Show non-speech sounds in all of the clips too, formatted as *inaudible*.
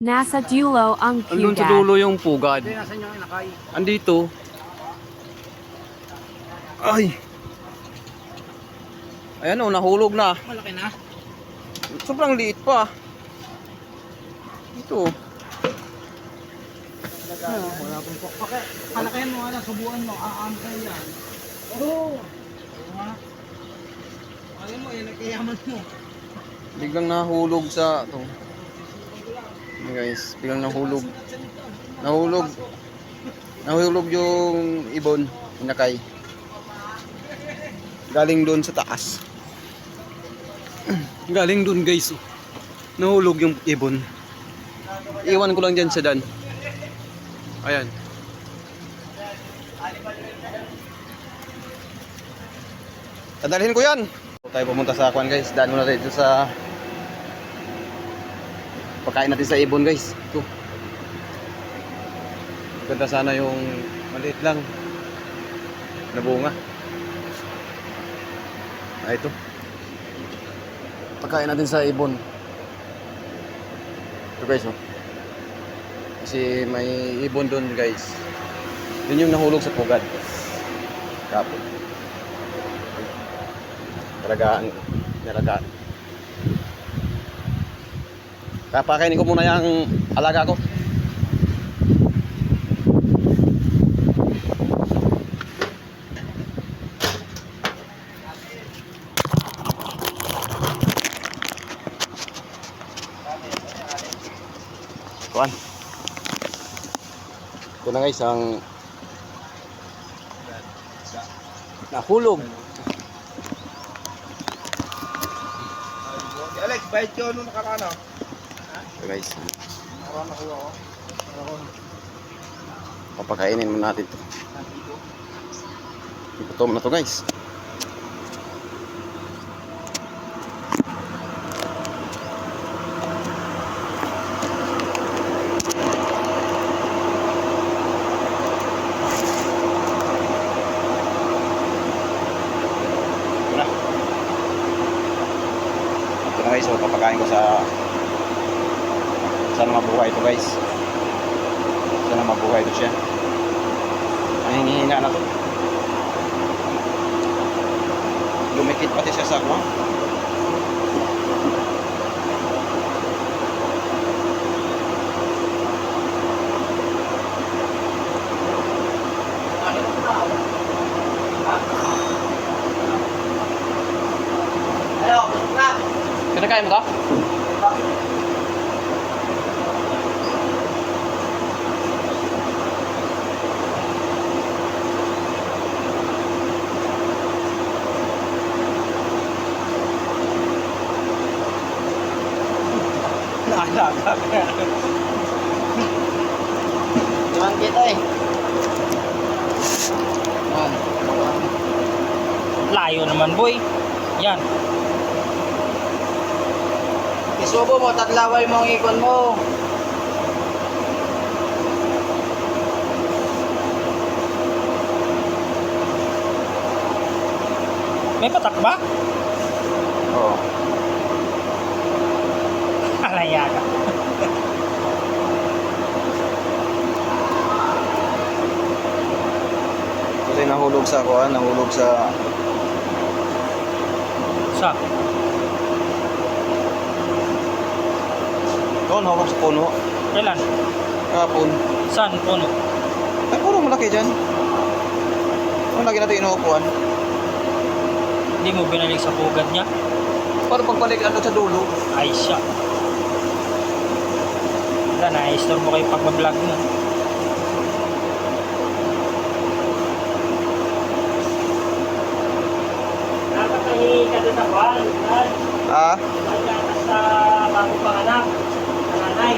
Nasa dulo ang Andun sa dulo yung pugad. Hindi, nasan yung inakay? Andito. Ay! Ayan o, nahulog na. Malaki na. Sobrang liit pa. Ito. Wala pong pokpok. Palakihan mo, ano, subuan mo. Aantay yan. Oo. Oo nga. Mo, yan, nagkayaman mo. Biglang nahulog sa... Ito. Ayan guys, biglang nahulog. Nahulog. Nahulog yung ibon. Inakay. Galing doon sa taas. *clears throat* Galing doon guys. oh. Nahulog yung ibon. Iwan ko lang dyan sa dan. Ayan. Dadalhin ko yan. Tayo pumunta sa kwan guys. Daan muna dito sa pagkain natin sa ibon guys. Ito. Ganda sana yung maliit lang na bunga. Ah, ito. Pagkain natin sa ibon. Ito guys, oh. Kasi may ibon doon guys. Yun yung nahulog sa pugad. Kapon. Talagaan. Talagaan. Kapakainin ko muna yung alaga ko. Kuan. Ito na guys ang nahulog. Alex, bayad ko nung nakaraan, Ito guys. Papakainin muna natin to. Gutom na to guys. Guys, so papakain ko sa sana mabuhay ito guys. Sana mabuhay ito siya. Nangingihina na to. Lumikit pati siya sa ako. Hello, na. Kinakain mo to? Diyan kita eh. Layo naman, boy. Yan. Isubo mo, tatlaway mo ang ikon mo. May patak ba? Oo. Alaya ka. Kasi nahulog sa ako, nahulog sa Sa? doon, nahulog sa puno. Kailan? Kapon. Saan puno? Ay, puro malaki dyan. Ang lagi natin inuupuan. Hindi mo binalik sa pugad niya? Para pagbalik ano sa dulo. Ay siya. Wala, na-store mo kayo pag-vlog mo. Kwan, Ah, sa bago pang anak, sa nanay.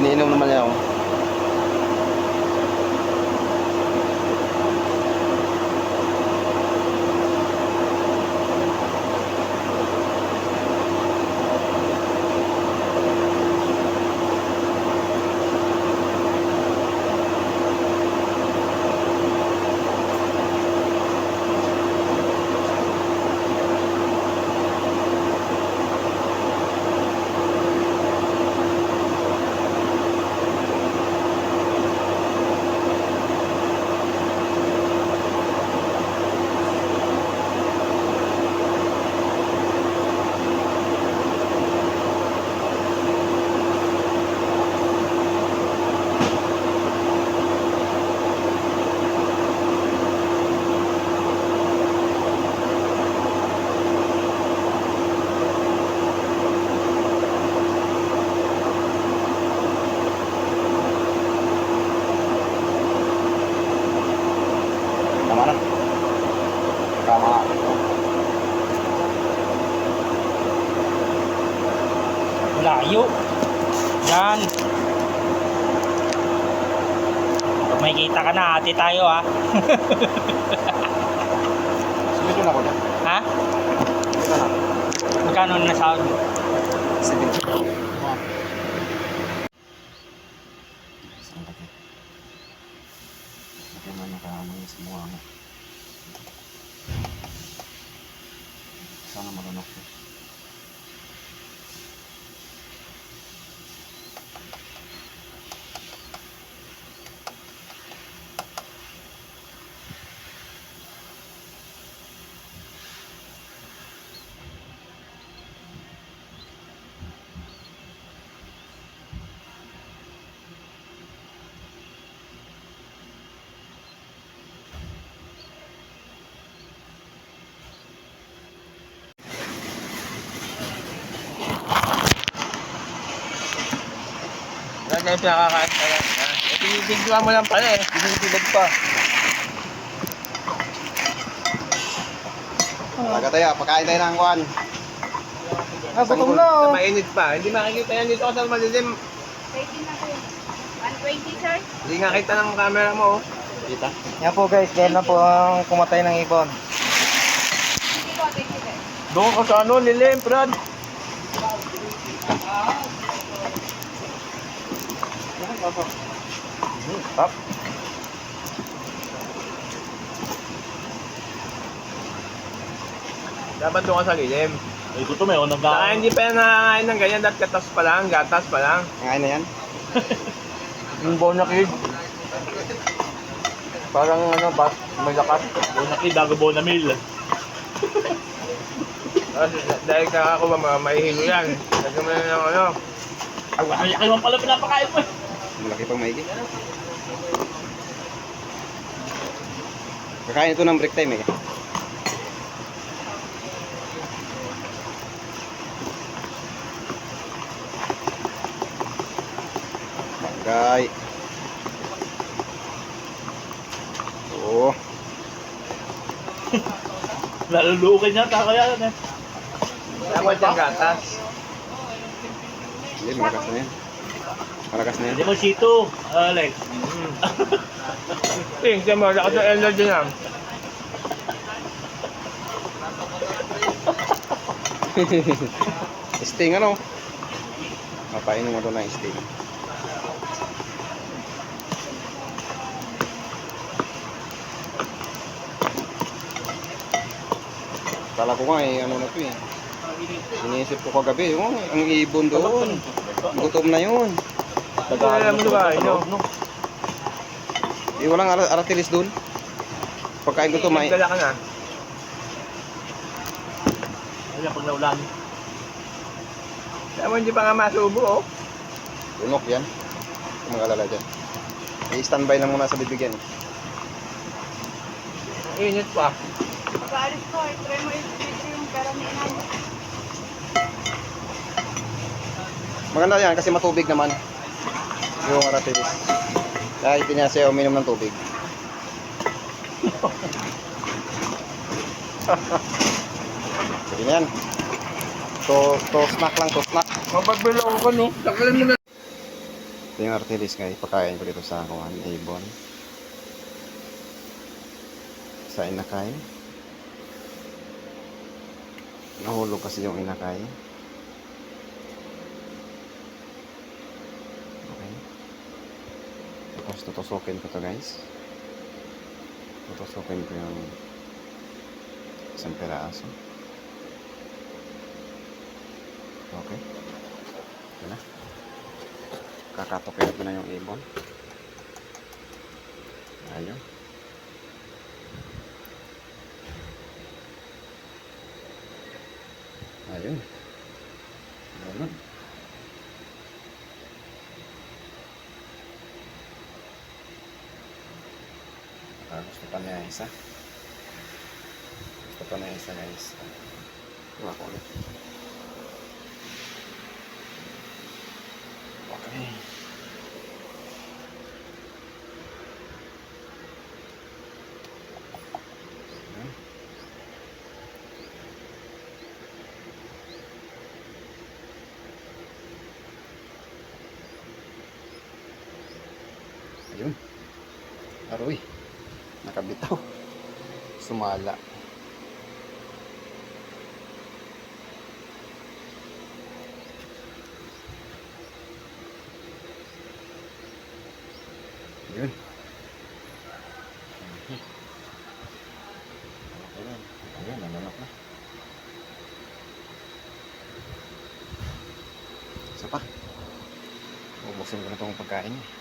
Iniinom naman niya ako. Layo. Yan. Pag may kita ka na, ate tayo ah. *laughs* Sige na ako dyan. Ha? Na. Magkano na sahod mo? Sige. Laki man nakahamang sa mukha mo. Sana marunok ko. Yan na yung pinakakain ka yan. Eh, binibigyan mo lang pala eh. Binibilog pa. Talaga tayo, pagkain tayo ng kuhan. Ah, gutom na oh. Mainit pa. Hindi makikita yan dito kasi malilim. Ready na po. 120, sir? Hindi nga kita ng camera mo oh. Kita. Yan po guys, dahil na po ang kumatay ng ibon. Doon ka sa ano, lilim, Brad. Up. Dapat doon ka sa lilim. Ay, gutom eh. O, Saka hindi pa yan nakakain ng ganyan, dahil gatas pa lang, gatas pa lang. Ngayon na yan. *laughs* Yung bona kid. Parang ano, bas, may lakas. Bonakid, dago bonamil. Kasi *laughs* dahil kakakuha, ma- mahihilo yan. Lagyan mo na ng ano. Ay, wala kayo man pala pinapakain mo eh. Malaki pang maigi. Kakain ito ng break time eh. Bagay. Oo. *laughs* Nalulukan niya, kaya yan eh. Dapat yung gatas. Hindi, malakas na yan. Malakas na yan. Hindi mo sito, Alex. Eh, siya mo, lakas ng energy *laughs* na. Sting ano? Mapainom mo doon ng sting. Kala ko nga eh, ano na to eh. Iniisip ko kagabi, oh, ang ibon doon. Gutom na yun. Tagaan mo ba, ino? Eh, walang ar aratilis doon. Pagkain ko to, may... Dala ka na. Ayan, pag naulan. Kaya mo hindi pa nga masubo, oh. Tunok yan. Kung mag-alala dyan. I-standby lang muna sa bibigyan. Init pa. Pag-aalis ko, eh, try mo yung inay. Maganda yan kasi matubig naman. Yung aratilis. Dahil pinasaya uminom ng tubig. Sige na yan. To, to snack lang, to snack. Mapagbilo ko, no? Takalan mo na. Ito yung aratilis guys. Pakain ko dito sa kuhan. Ibon. Sa inakay. Nahulog kasi yung inakay. Okay. Tapos tutusukin ko to guys. Tutusukin ko yung isang peraso. Okay. Ito na. Kakatokin ko na yung ibon. Ayun. Ayun. Ayun. Ah, gusto pa niya isa. Gusto pa niya isa guys. Tuwa ko ulit. Okay. Ayan. Yun. Aroy. Nakabitaw. Sumala. Yun. Ayan, nananap na. Isa pa. Ubuksin ko na itong pagkain niya.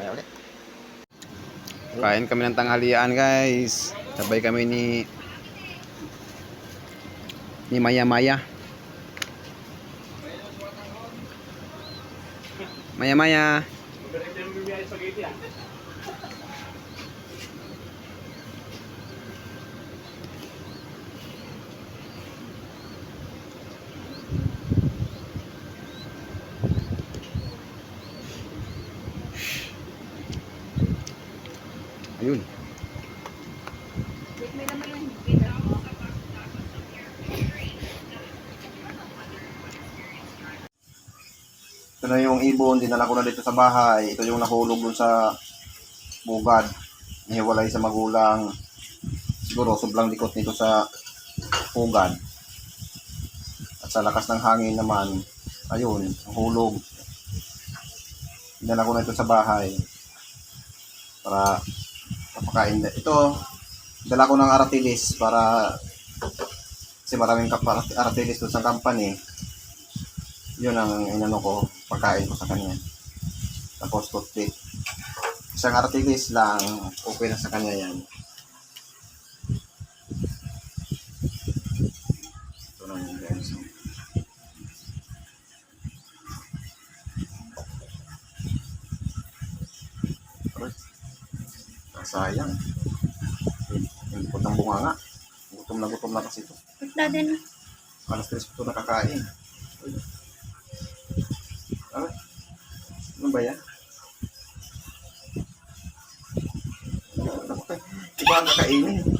Mamaya ulit. Kain kami ng tanghalian guys. Sabay kami ni ni Maya Maya. Maya Maya. Maganda yung bibiyay spaghetti ah. Ayun. Ito na yung ibon, dinala ko na dito sa bahay. Ito yung nahulog dun sa bugad. Nihiwalay sa magulang. Siguro sobrang likot nito sa pugad. At sa lakas ng hangin naman, ayun, nahulog. Dinala ko na ito sa bahay. Para kapakain. Ito, dala ko ng aratilis para kasi maraming aratilis doon sa company yun ang inano ko, pagkain ko sa kanya. Tapos toothpick. Isang artilis lang, okay na sa kanya yan. Sayang. Ko ng bunga nga. Gutom na gutom na kasi ito. Pagda din. Alas 3 ko ito nakakain. Uy. Ano? Ano ba yan? Ang kakainin.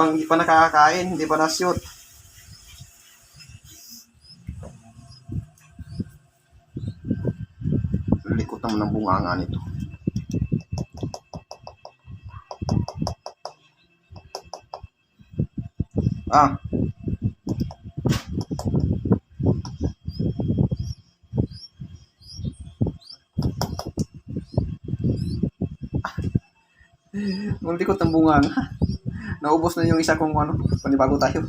Ibang hindi pa nakakain, hindi pa na-shoot. likot naman ng bunganga nito. Ah. *laughs* Ang likot ng bunganga. Naubos na yung isa kong ano, panibago tayo.